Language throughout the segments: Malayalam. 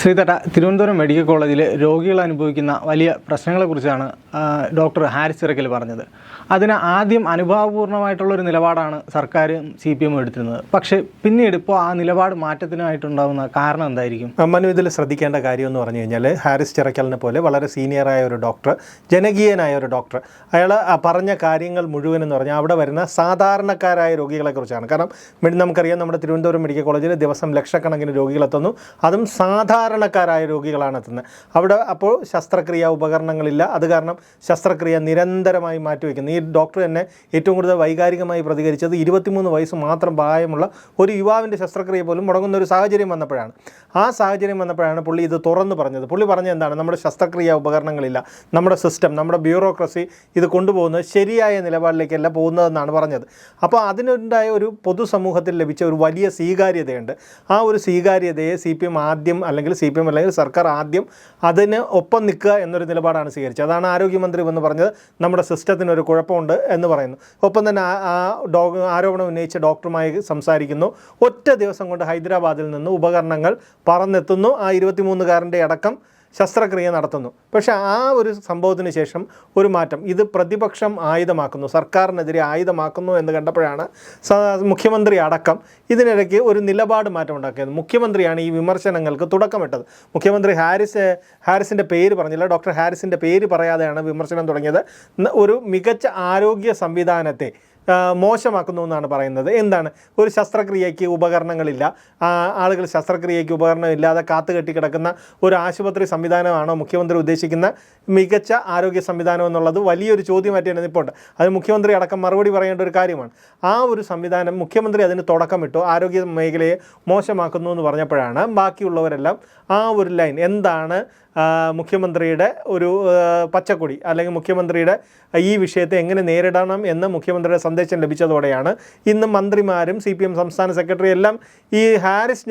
ശ്രീതട്ട തിരുവനന്തപുരം മെഡിക്കൽ കോളേജിൽ രോഗികൾ അനുഭവിക്കുന്ന വലിയ പ്രശ്നങ്ങളെക്കുറിച്ചാണ് ഡോക്ടർ ഹാരിസ് ഇറക്കൽ പറഞ്ഞത്. അതിന് ആദ്യം അനുഭാവപൂർണമായിട്ടുള്ളൊരു നിലപാടാണ് സർക്കാരും സി പി എമ്മും എടുത്തിരുന്നത്. പക്ഷേ പിന്നീട് ഇപ്പോൾ ആ നിലപാട് മാറ്റത്തിനായിട്ടുണ്ടാകുന്ന കാരണം എന്തായിരിക്കും? മനു ഇതിൽ ശ്രദ്ധിക്കേണ്ട കാര്യം എന്ന് പറഞ്ഞു കഴിഞ്ഞാൽ ഹാരിസ് ചിറക്കലിനെ പോലെ വളരെ സീനിയറായ ഒരു ഡോക്ടർ ജനകീയനായ ഒരു ഡോക്ടർ അയാൾ പറഞ്ഞ കാര്യങ്ങൾ മുഴുവൻ എന്ന് പറഞ്ഞാൽ അവിടെ വരുന്ന സാധാരണക്കാരായ രോഗികളെക്കുറിച്ചാണ്. കാരണം നമുക്കറിയാം നമ്മുടെ തിരുവനന്തപുരം മെഡിക്കൽ കോളേജിൽ ദിവസം ലക്ഷക്കണക്കിന് രോഗികളെത്തുന്നു അതും സാധാരണക്കാരായ രോഗികളാണ് എത്തുന്നത്. അവിടെ അപ്പോൾ ശസ്ത്രക്രിയ ഉപകരണങ്ങളില്ല. അത് കാരണം ശസ്ത്രക്രിയ നിരന്തരമായി മാറ്റിവെക്കുന്നു. ഈ ഡോക്ടർ തന്നെ ഏറ്റവും കൂടുതൽ വൈകാരികമായി പ്രതികരിച്ചത് ഇരുപത്തിമൂന്ന് വയസ്സ് മാത്രം പ്രായമുള്ള ഒരു യുവാവിന്റെ ശസ്ത്രക്രിയ പോലും മുടങ്ങുന്ന ഒരു സാഹചര്യം വന്നപ്പോഴാണ്. ആ സാഹചര്യം വന്നപ്പോഴാണ് പുള്ളി ഇത് തുറന്നു പറഞ്ഞത്. പുള്ളി പറഞ്ഞത് എന്താണ്? നമ്മുടെ ശസ്ത്രക്രിയ ഉപകരണങ്ങളില്ല. നമ്മുടെ സിസ്റ്റം നമ്മുടെ ബ്യൂറോക്രസി ഇത് കൊണ്ടുപോകുന്നത് ശരിയായ നിലപാടിലേക്കല്ല പോകുന്നതെന്നാണ് പറഞ്ഞത്. അപ്പോൾ അതിനുണ്ടായ ഒരു പൊതുസമൂഹത്തിൽ ലഭിച്ച ഒരു വലിയ സ്വീകാര്യതയുണ്ട്. ആ ഒരു സ്വീകാര്യതയെ സി പി എം ആദ്യം അല്ലെങ്കിൽ സി പി എം അല്ലെങ്കിൽ സർക്കാർ ആദ്യം അതിന് ഒപ്പം നിൽക്കുക എന്നൊരു നിലപാടാണ് സ്വീകരിച്ചത്. അതാണ് ആരോഗ്യമന്ത്രി എന്ന് പറഞ്ഞത് നമ്മുടെ സിസ്റ്റത്തിന് ഒരു കുഴപ്പമുണ്ട് എന്ന് പറയുന്നു. ഒപ്പം തന്നെ ആ- ഡോ ആരോപണം ഉന്നയിച്ച ഡോക്ടറുമായി സംസാരിക്കുന്നു. ഒറ്റ ദിവസം കൊണ്ട് ഹൈദരാബാദിൽ നിന്ന് ഉപകരണങ്ങൾ പറന്നെത്തുന്നു. ആ ഇരുപത്തിമൂന്നുകാരന്റെ അടക്കം ശസ്ത്രക്രിയ നടത്തുന്നു. പക്ഷേ ആ ഒരു സംഭവത്തിന് ശേഷം ഒരു മാറ്റം. ഇത് പ്രതിപക്ഷം ആയുധമാക്കുന്നു. സർക്കാരിനെതിരെ ആയുധമാക്കുന്നു എന്ന് കണ്ടപ്പോഴാണ് മുഖ്യമന്ത്രി അടക്കം ഇതിനിടയ്ക്ക് ഒരു നിലപാട് മാറ്റം ഉണ്ടാക്കിയത്. മുഖ്യമന്ത്രിയാണ് ഈ വിമർശനങ്ങൾക്ക് തുടക്കമിട്ടത്. മുഖ്യമന്ത്രി ഹാരിസ് ഹാരിസിന്റെ പേര് പറഞ്ഞില്ല. ഡോക്ടർ ഹാരിസിന്റെ പേര് പറയാതെയാണ് വിമർശനം തുടങ്ങിയത്. ഒരു മികച്ച ആരോഗ്യ സംവിധാനത്തെ മോശമാക്കുന്നു എന്നാണ് പറയുന്നത്. എന്താണ്? ഒരു ശസ്ത്രക്രിയയ്ക്ക് ഉപകരണങ്ങളില്ല. ആളുകൾ ശസ്ത്രക്രിയയ്ക്ക് ഉപകരണം ഇല്ലാതെ കാത്തു കെട്ടി കിടക്കുന്ന ഒരു ആശുപത്രി സംവിധാനമാണോ മുഖ്യമന്ത്രി ഉദ്ദേശിക്കുന്ന മികച്ച ആരോഗ്യ സംവിധാനം എന്നുള്ളത്? വലിയൊരു ചോദ്യമായിട്ട് നിൽപ്പുണ്ട് അത് മുഖ്യമന്ത്രി അടക്കം മറുപടി പറയേണ്ട ഒരു കാര്യമാണ്. ആ ഒരു സംവിധാനം മുഖ്യമന്ത്രി അതിന് തുടക്കമിട്ടു. ആരോഗ്യ മേഖലയെ മോശമാക്കുന്നു എന്ന് പറഞ്ഞപ്പോഴാണ് ബാക്കിയുള്ളവരെല്ലാം ആ ഒരു ലൈൻ എന്താണ് മുഖ്യമന്ത്രിയുടെ ഒരു പച്ചക്കൊടി അല്ലെങ്കിൽ മുഖ്യമന്ത്രിയുടെ ഈ വിഷയത്തെ എങ്ങനെ നേരിടണം എന്ന് മുഖ്യമന്ത്രിയുടെ സന്ദേശം ലഭിച്ചതോടെയാണ് ഇന്ന് മന്ത്രിമാരും സി സംസ്ഥാന സെക്രട്ടറി എല്ലാം ഈ ഹാരിസ്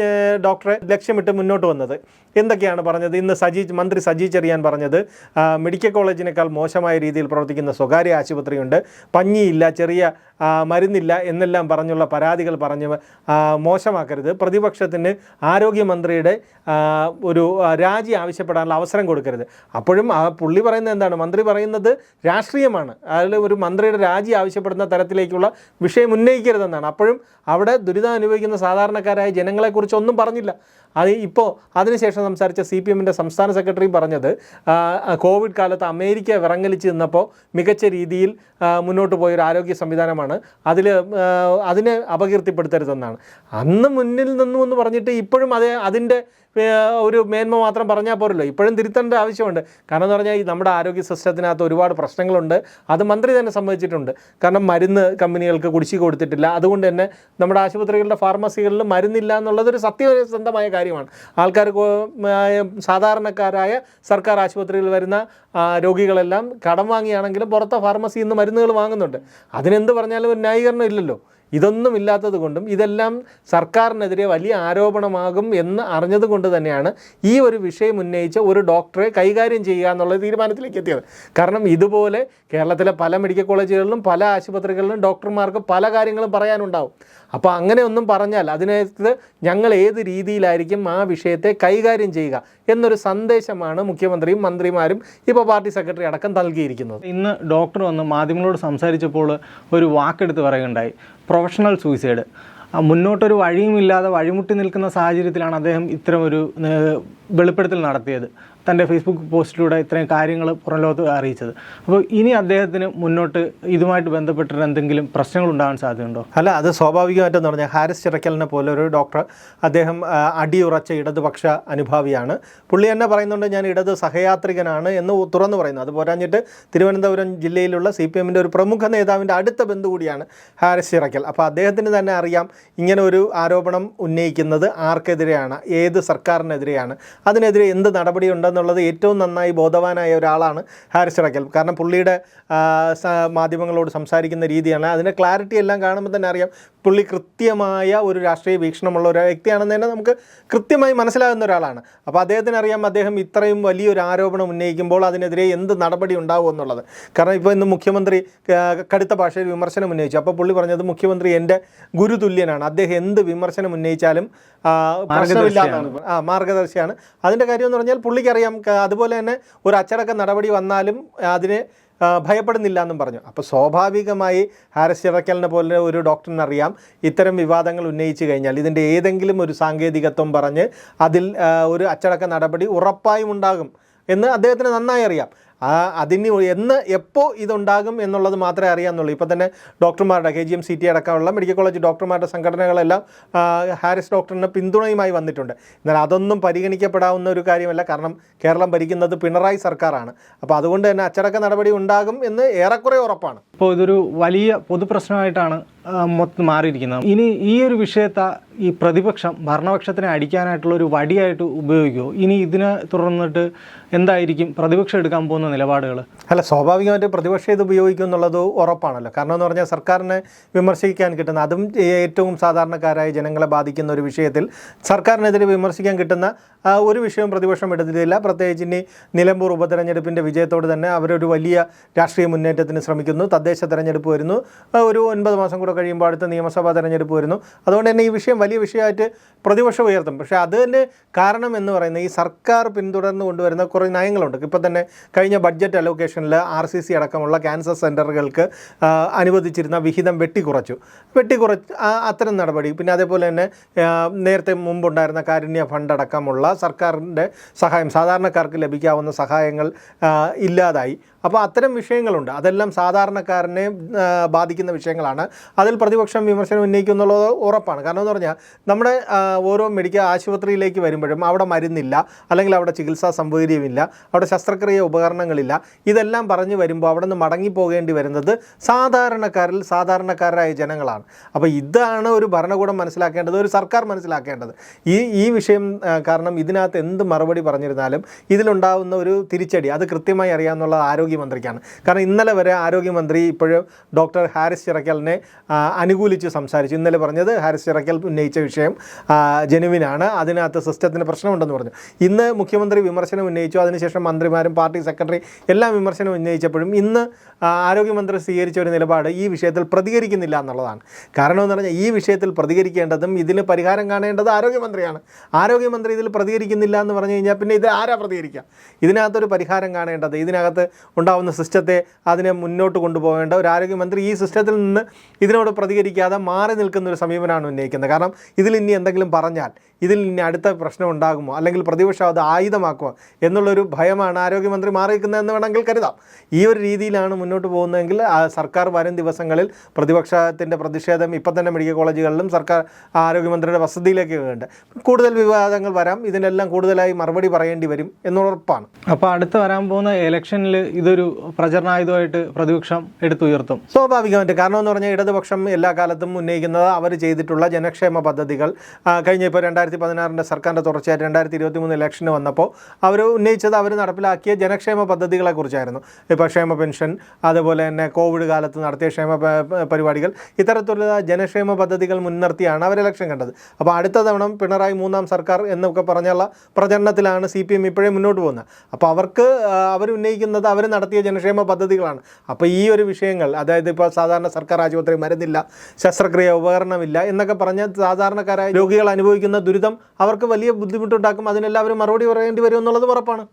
ഡോക്ടറെ ലക്ഷ്യമിട്ട് മുന്നോട്ട് വന്നത്. എന്തൊക്കെയാണ് പറഞ്ഞത്? ഇന്ന് സജി മന്ത്രി സജി ചെറിയാൻ പറഞ്ഞത് മെഡിക്കൽ കോളേജിനേക്കാൾ മോശമായ രീതിയിൽ പ്രവർത്തിക്കുന്ന സ്വകാര്യ ആശുപത്രിയുണ്ട് പഞ്ഞിയില്ല ചെറിയ മരുന്നില്ല എന്നെല്ലാം പറഞ്ഞുള്ള പരാതികൾ പറഞ്ഞ് മോശമാക്കരുത്. പ്രതിപക്ഷത്തിന് ആരോഗ്യമന്ത്രിയുടെ ഒരു രാജി ആവശ്യപ്പെടാനുള്ള അവസരം കൊടുക്കരുത്. അപ്പോഴും ആ പുള്ളി പറയുന്നത് എന്താണ്? മന്ത്രി പറയുന്നത് രാഷ്ട്രീയമാണ്. അതിൽ ഒരു മന്ത്രിയുടെ രാജി ആവശ്യപ്പെടുന്ന തരത്തിലേക്കുള്ള വിഷയം ഉന്നയിക്കരുതെന്നാണ്. അപ്പോഴും അവിടെ ദുരിതം അനുഭവിക്കുന്ന സാധാരണക്കാരായ ജനങ്ങളെക്കുറിച്ച് ഒന്നും പറഞ്ഞില്ല. അത് ഇപ്പോൾ അതിനുശേഷം സംസാരിച്ച സി പി എമ്മിന്റെ സംസ്ഥാന സെക്രട്ടറി പറഞ്ഞത് കോവിഡ് കാലത്ത് അമേരിക്ക വിറങ്ങലിച്ച് നിന്നപ്പോൾ മികച്ച രീതിയിൽ മുന്നോട്ട് പോയൊരു ആരോഗ്യ സംവിധാനമാണ്. അതിൽ അതിനെ അപകീർത്തിപ്പെടുത്തരുതെന്നാണ്. അന്ന് മുന്നിൽ നിന്നു എന്ന് പറഞ്ഞിട്ട് ഇപ്പോഴും അതേ അതിന്റെ ഒരു മേന്മ മാത്രം പറഞ്ഞാൽ പോരല്ലോ. ഇപ്പോഴും തിരുത്തേണ്ട ആവശ്യമുണ്ട്. കാരണം എന്ന് പറഞ്ഞാൽ ഈ നമ്മുടെ ആരോഗ്യ സിസ്റ്റത്തിനകത്ത് ഒരുപാട് പ്രശ്നങ്ങളുണ്ട്. അത് മന്ത്രി തന്നെ സമ്മതിച്ചിട്ടുണ്ട്. കാരണം മരുന്ന് കമ്പനികൾക്ക് കുടിശ്ശിക കൊടുത്തിട്ടില്ല. അതുകൊണ്ട് തന്നെ നമ്മുടെ ആശുപത്രികളുടെ ഫാർമസികളിൽ മരുന്നില്ല എന്നുള്ളതൊരു സത്യസന്ധമായ കാര്യമാണ്. ആൾക്കാർ സാധാരണക്കാരായ സർക്കാർ ആശുപത്രിയിൽ വരുന്ന രോഗികളെല്ലാം കടം വാങ്ങിയാണെങ്കിലും പുറത്തെ ഫാർമസിയിൽ നിന്ന് മരുന്നുകൾ വാങ്ങുന്നുണ്ട്. അതിനെന്ത് പറഞ്ഞാലും ഒരു ന്യായീകരണം ഇല്ലല്ലോ. ഇതൊന്നും ഇല്ലാത്തത് കൊണ്ടും ഇതെല്ലാം സർക്കാരിനെതിരെ വലിയ ആരോപണമാകും എന്ന് അറിഞ്ഞത് കൊണ്ട് തന്നെയാണ് ഈ ഒരു വിഷയം ഉന്നയിച്ച ഒരു ഡോക്ടറെ കൈകാര്യം ചെയ്യുക എന്നുള്ള തീരുമാനത്തിലേക്ക് എത്തിയത്. കാരണം ഇതുപോലെ കേരളത്തിലെ പല മെഡിക്കൽ കോളേജുകളിലും പല ആശുപത്രികളിലും ഡോക്ടർമാർക്ക് പല കാര്യങ്ങളും പറയാനുണ്ടാവും. അപ്പോൾ അങ്ങനെ ഒന്നും പറഞ്ഞാൽ അതിനകത്ത് ഞങ്ങൾ ഏത് രീതിയിലായിരിക്കും ആ വിഷയത്തെ കൈകാര്യം ചെയ്യുക എന്നൊരു സന്ദേശമാണ് മുഖ്യമന്ത്രിയും മന്ത്രിമാരും ഇപ്പോൾ പാർട്ടി സെക്രട്ടറി അടക്കം നൽകിയിരിക്കുന്നത്. ഇന്ന് ഡോക്ടർ വന്ന് മാധ്യമങ്ങളോട് സംസാരിച്ചപ്പോൾ ഒരു വാക്കെടുത്ത് പറയുകയുണ്ടായി. Professional suicide. മുന്നോട്ടൊരു വഴിയുമില്ലാതെ വഴിമുട്ടി നിൽക്കുന്ന സാഹചര്യത്തിലാണ് അദ്ദേഹം ഇത്തരം ഒരു വെളിപ്പെടുത്തൽ നടത്തിയത്. തന്റെ ഫേസ്ബുക്ക് പോസ്റ്റിലൂടെ ഇത്രയും കാര്യങ്ങൾ പുറം ലോകത്ത് അറിയിച്ചത്. അപ്പോൾ ഇനി അദ്ദേഹത്തിന് മുന്നോട്ട് ഇതുമായിട്ട് ബന്ധപ്പെട്ടിട്ട് എന്തെങ്കിലും പ്രശ്നങ്ങൾ ഉണ്ടാകാൻ സാധ്യതയുണ്ടോ? അല്ല അത് സ്വാഭാവികമായിട്ടെന്ന് പറഞ്ഞാൽ ഹാരിസ് ചിറക്കലിനെ പോലെ ഒരു ഡോക്ടർ അദ്ദേഹം അടിയുറച്ച ഇടതുപക്ഷ അനുഭാവിയാണ്. പുള്ളി തന്നെ പറയുന്നുണ്ട് ഞാൻ ഇടത് സഹയാത്രികനാണ് എന്ന് തുറന്നു പറയുന്നു. അത് പോരാഞ്ഞിട്ട് തിരുവനന്തപുരം ജില്ലയിലുള്ള സി പി എമ്മിന്റെ ഒരു പ്രമുഖ നേതാവിന്റെ അടുത്ത ബന്ധു കൂടിയാണ് ഹാരിസ് ചിറക്കൽ അപ്പോൾ അദ്ദേഹത്തിന് തന്നെ അറിയാം ഇങ്ങനെ ഒരു ആരോപണം ഉന്നയിക്കുന്നത് ആർക്കെതിരെയാണ് ഏത് സർക്കാരിനെതിരെയാണ് അതിനെതിരെ എന്ത് നടപടി ഉണ്ടെന്നുള്ളത് ഏറ്റവും നന്നായി ബോധവാനായ ഒരാളാണ് ഹാരിസ് റക്കൽ. കാരണം പുള്ളിയുടെ മാധ്യമങ്ങളോട് സംസാരിക്കുന്ന രീതിയാണ്. അതിന്റെ ക്ലാരിറ്റി എല്ലാം കാണുമ്പോൾ തന്നെ അറിയാം പുള്ളി കൃത്യമായ ഒരു രാഷ്ട്രീയ വീക്ഷണമുള്ള ഒരു വ്യക്തിയാണെന്ന് തന്നെ നമുക്ക് കൃത്യമായി മനസ്സിലാകുന്ന ഒരാളാണ്. അപ്പോൾ അദ്ദേഹത്തിന് അറിയാം അദ്ദേഹം ഇത്രയും വലിയൊരു ആരോപണം ഉന്നയിക്കുമ്പോൾ അതിനെതിരെ എന്ത് നടപടി ഉണ്ടാവും എന്നുള്ളത്. കാരണം ഇപ്പോൾ ഇന്ന് മുഖ്യമന്ത്രി കടുത്ത ഭാഷയിൽ വിമർശനം ഉന്നയിച്ചു. അപ്പോൾ പുള്ളി പറഞ്ഞത് മുഖ്യമന്ത്രി എന്റെ ഗുരുതുല്യനാണ്. അദ്ദേഹം എന്ത് വിമർശനം ഉന്നയിച്ചാലും ആ, പ്രശ്നമില്ല എന്നാണ് ആ മാർഗദർശിയാണ്. അതിന്റെ കാര്യം എന്ന് പറഞ്ഞാൽ പുള്ളിക്കറിയാം അറിയാം അതുപോലെ തന്നെ ഒരു അച്ചടക്ക നടപടി വന്നാലും അതിനെ ഭയപ്പെടുന്നില്ല എന്നും പറഞ്ഞു. അപ്പോൾ സ്വാഭാവികമായി ഹാരിസ് ചിറക്കലിനെ പോലെ ഒരു ഡോക്ടറിനറിയാം ഇത്തരം വിവാദങ്ങൾ ഉന്നയിച്ചു കഴിഞ്ഞാൽ ഇതിന്റെ ഏതെങ്കിലും ഒരു സാങ്കേതികത്വം പറഞ്ഞ് അതിൽ ഒരു അച്ചടക്ക നടപടി ഉറപ്പായും ഉണ്ടാകും എന്ന് അദ്ദേഹത്തിന് നന്നായി അറിയാം. അതിന് എന്ന് എപ്പോൾ ഇതുണ്ടാകും എന്നുള്ളത് മാത്രമേ അറിയാമെന്നുള്ളൂ ഇപ്പോൾ തന്നെ ഡോക്ടർമാരുടെ K G M C T അടക്കമുള്ള മെഡിക്കൽ കോളേജ് ഡോക്ടർമാരുടെ സംഘടനകളെല്ലാം ഹാരിസ് ഡോക്ടറിന് പിന്തുണയുമായി വന്നിട്ടുണ്ട്. എന്നാൽ അതൊന്നും പരിഗണിക്കപ്പെടാവുന്ന ഒരു കാര്യമല്ല. കാരണം കേരളം ഭരിക്കുന്നത് പിണറായി സർക്കാരാണ്. അപ്പോൾ അതുകൊണ്ട് തന്നെ അച്ചടക്ക നടപടി ഉണ്ടാകും എന്ന് ഏറെക്കുറെ ഉറപ്പാണ്. ഇപ്പോൾ ഇതൊരു വലിയ പൊതുപ്രശ്നമായിട്ടാണ് മൊത്തം മാറിയിരിക്കുന്നത്. ഇനി ഈ ഒരു വിഷയത്തെ ഈ പ്രതിപക്ഷം ഭരണപക്ഷത്തിനെ അടിക്കാനായിട്ടുള്ള ഒരു വടിയായിട്ട് ഉപയോഗിക്കുമോ ഇനി ഇതിനെ തുടർന്നിട്ട് എന്തായിരിക്കും പ്രതിപക്ഷം എടുക്കാൻ പോകുന്ന നിലപാടുകൾ? അല്ല സ്വാഭാവികമായിട്ട് പ്രതിപക്ഷം ഇത് ഉപയോഗിക്കും എന്നുള്ളത് ഉറപ്പാണല്ലോ. കാരണം എന്ന് പറഞ്ഞാൽ സർക്കാരിനെ വിമർശിക്കാൻ കിട്ടുന്ന അതും ഏറ്റവും സാധാരണക്കാരായ ജനങ്ങളെ ബാധിക്കുന്ന ഒരു വിഷയത്തിൽ സർക്കാരിനെതിരെ വിമർശിക്കാൻ കിട്ടുന്ന ഒരു വിഷയവും പ്രതിപക്ഷം എടുത്തിട്ടില്ല. പ്രത്യേകിച്ച് ഇനി നിലമ്പൂർ ഉപതെരഞ്ഞെടുപ്പിന്റെ വിജയത്തോട് തന്നെ അവരൊരു വലിയ രാഷ്ട്രീയ മുന്നേറ്റത്തിന് ശ്രമിക്കുന്നു. തദ്ദേശ തെരഞ്ഞെടുപ്പ് വരുന്നു. ഒരു ഒൻപത് മാസം കൂടെ കഴിയുമ്പോൾ അടുത്ത നിയമസഭാ തെരഞ്ഞെടുപ്പ് വരുന്നു. അതുകൊണ്ട് തന്നെ ഈ വിഷയം വലിയ വിഷയമായിട്ട് പ്രതിപക്ഷം ഉയർത്തും. പക്ഷേ അതിന് കാരണം എന്ന് പറയുന്നത് ഈ സർക്കാർ പിന്തുടർന്ന് കൊണ്ടുവരുന്ന കുറേ നയങ്ങളുണ്ട്. ഇപ്പോൾ തന്നെ കഴിഞ്ഞ ബഡ്ജറ്റ് അലോക്കേഷനിൽ ആർ സി സി അടക്കമുള്ള ക്യാൻസർ സെന്ററുകൾക്ക് അനുവദിച്ചിരുന്ന വിഹിതം വെട്ടിക്കുറച്ചു. വെട്ടിക്കുറച്ച് അത്തരം നടപടി. പിന്നെ അതേപോലെ തന്നെ നേരത്തെ മുമ്പുണ്ടായിരുന്ന കാരുണ്യ ഫണ്ട് അടക്കമുള്ള സർക്കാരിന്റെ സഹായം സാധാരണക്കാർക്ക് ലഭിക്കാവുന്ന സഹായങ്ങൾ ഇല്ലാതായി. അപ്പോൾ അത്തരം വിഷയങ്ങളുണ്ട്. അതെല്ലാം സാധാരണക്കാരനെ ബാധിക്കുന്ന വിഷയങ്ങളാണ്. അതിൽ പ്രതിപക്ഷം വിമർശനം ഉന്നയിക്കുന്നുള്ളത് ഉറപ്പാണ്. കാരണം എന്ന് പറഞ്ഞാൽ നമ്മുടെ ഓരോ മെഡിക്കൽ ആശുപത്രിയിലേക്ക് വരുമ്പോഴും അവിടെ മരുന്നില്ല അല്ലെങ്കിൽ അവിടെ ചികിത്സാ സൗകര്യമില്ല അവിടെ ശസ്ത്രക്രിയ ഉപകരണങ്ങളില്ല. ഇതെല്ലാം പറഞ്ഞു വരുമ്പോൾ അവിടെ നിന്ന് മടങ്ങി പോകേണ്ടി വരുന്നത് സാധാരണക്കാരിൽ സാധാരണക്കാരായ ജനങ്ങളാണ്. അപ്പോൾ ഇതാണ് ഒരു ഭരണകൂടം മനസ്സിലാക്കേണ്ടത് ഒരു സർക്കാർ മനസ്സിലാക്കേണ്ടത്. ഈ ഈ വിഷയം കാരണം ഇതിനകത്ത് എന്ത് മറുപടി പറഞ്ഞിരുന്നാലും ഇതിലുണ്ടാവുന്ന ഒരു തിരിച്ചടി അത് കൃത്യമായി അറിയാമെന്നുള്ളത് ആരോഗ്യമന്ത്രിക്കാണ്. കാരണം ഇന്നലെ വരെ ആരോഗ്യമന്ത്രി ഇപ്പോഴും ഡോക്ടർ ഹാരിസ് ചിറക്കലിനെ അനുകൂലിച്ച് സംസാരിച്ചു. ഇന്നലെ പറഞ്ഞത് ഹാരിസ് ചിറക്കൽ ഉന്നയിച്ച വിഷയം ജനുവിനാണ്. അതിനകത്ത് സിസ്റ്റത്തിന് പ്രശ്നമുണ്ടെന്ന് പറഞ്ഞു. ഇന്ന് മുഖ്യമന്ത്രി വിമർശനം ഉന്നയിച്ചു. അതിനുശേഷം മന്ത്രിമാരും പാർട്ടി സെക്രട്ടറി എല്ലാം വിമർശനം ഉന്നയിച്ചപ്പോഴും ഇന്ന് ആരോഗ്യമന്ത്രി സ്വീകരിച്ച ഒരു നിലപാട് ഈ വിഷയത്തിൽ പ്രതികരിക്കുന്നില്ല എന്നുള്ളതാണ്. കാരണമെന്ന് പറഞ്ഞാൽ ഈ വിഷയത്തിൽ പ്രതികരിക്കേണ്ടതും ഇതിന് പരിഹാരം കാണേണ്ടത് ആരോഗ്യമന്ത്രിയാണ്. ആരോഗ്യമന്ത്രി ഇതിൽ പ്രതികരിക്കുന്നില്ല എന്ന് പറഞ്ഞു കഴിഞ്ഞാൽ പിന്നെ ഇത് ആരാ പ്രതികരിക്കുക? ഇതിനകത്തൊരു പരിഹാരം കാണേണ്ടത് ഇതിനകത്ത് ഉണ്ടാവുന്ന സിസ്റ്റത്തെ അതിനെ മുന്നോട്ട് കൊണ്ടുപോകേണ്ട ഒരു ആരോഗ്യമന്ത്രി ഈ സിസ്റ്റത്തിൽ നിന്ന് ഇതിനോട് പ്രതികരിക്കാതെ മാറി നിൽക്കുന്ന ഒരു സമീപനമാണ് ഉന്നയിക്കുന്നത്. കാരണം ഇതിൽ ഇനി എന്തെങ്കിലും പറഞ്ഞാൽ ഇതിൽ ഇനി അടുത്ത പ്രശ്നം ഉണ്ടാകുമോ? അല്ലെങ്കിൽ പ്രതിപക്ഷം അത് ആയുധമാക്കുമോ? എന്നുള്ളൊരു ഭയമാണ് ആരോഗ്യമന്ത്രി മാറിയിരിക്കുന്നതെന്ന് വേണമെങ്കിൽ കരുതാം. ഈ ഒരു രീതിയിലാണ് മുന്നോട്ട് പോകുന്നതെങ്കിൽ സർക്കാർ വരും ദിവസങ്ങളിൽ പ്രതിപക്ഷത്തിന്റെ പ്രതിഷേധം ഇപ്പം തന്നെ മെഡിക്കൽ കോളേജുകളിലും സർക്കാർ ആരോഗ്യമന്ത്രിയുടെ വസതിയിലേക്ക് ഉണ്ട് കൂടുതൽ വിവാദങ്ങൾ വരാം. ഇതിനെല്ലാം കൂടുതലായി മറുപടി പറയേണ്ടി വരും എന്നുറപ്പാണ് അപ്പോൾ അടുത്ത് വരാൻ പോകുന്ന ഇലക്ഷനിൽ ഇതൊരു പ്രചരണായുധമായിട്ട് പ്രതിപക്ഷം എടുത്തുയർത്തും. സ്വാഭാവികമായിട്ട്. കാരണം എന്ന് പറഞ്ഞാൽ ഇടതുപക്ഷം എല്ലാ കാലത്തും ഉന്നയിക്കുന്നത് അവർ ചെയ്തിട്ടുള്ള ജനക്ഷേമ പദ്ധതികൾ. കഴിഞ്ഞ ഇപ്പോൾ രണ്ടായിരത്തി പതിനാറിന്റെ സർക്കാരിന്റെ തുടർച്ചയായിട്ട് രണ്ടായിരത്തി ഇരുപത്തി മൂന്ന് ഇലക്ഷന് വന്നപ്പോൾ അവർ ഉന്നയിച്ചത് അവർ നടപ്പിലാക്കിയ ജനക്ഷേമ പദ്ധതികളെക്കുറിച്ചായിരുന്നു. ഇപ്പോൾ ക്ഷേമ പെൻഷൻ അതുപോലെ തന്നെ കോവിഡ് കാലത്ത് നടത്തിയ ക്ഷേമ പരിപാടികൾ ഇത്തരത്തിലുള്ള ജനക്ഷേമ പദ്ധതികൾ മുൻനിർത്തിയാണ് അവർ ഇലക്ഷൻ കണ്ടത്. അപ്പോൾ അടുത്ത തവണ പിണറായി മൂന്നാം സർക്കാർ എന്നൊക്കെ പറഞ്ഞുള്ള പ്രചരണത്തിലാണ് സി പി എം ഇപ്പോഴേ മുന്നോട്ട് പോകുന്നത്. അപ്പോൾ അവർക്ക് അവർ ഉന്നയിക്കുന്നത് അവർ നടത്തിയ ജനക്ഷേമ പദ്ധതികളാണ്. അപ്പോൾ ഈ ഒരു വിഷയങ്ങൾ അതായത് ഇപ്പോൾ സാധാരണ സർക്കാർ ആശുപത്രി മരുന്നില്ല ശസ്ത്രക്രിയ ഉപകരണമില്ല എന്നൊക്കെ പറഞ്ഞ സാധാരണക്കാരായ രോഗികൾ അനുഭവിക്കുന്ന ദുരിതം അവർക്ക് വലിയ ബുദ്ധിമുട്ടുണ്ടാക്കും. അതിനെല്ലാവരും മറുപടി പറയേണ്ടി വരും എന്നുള്ളത് ഉറപ്പാണ്.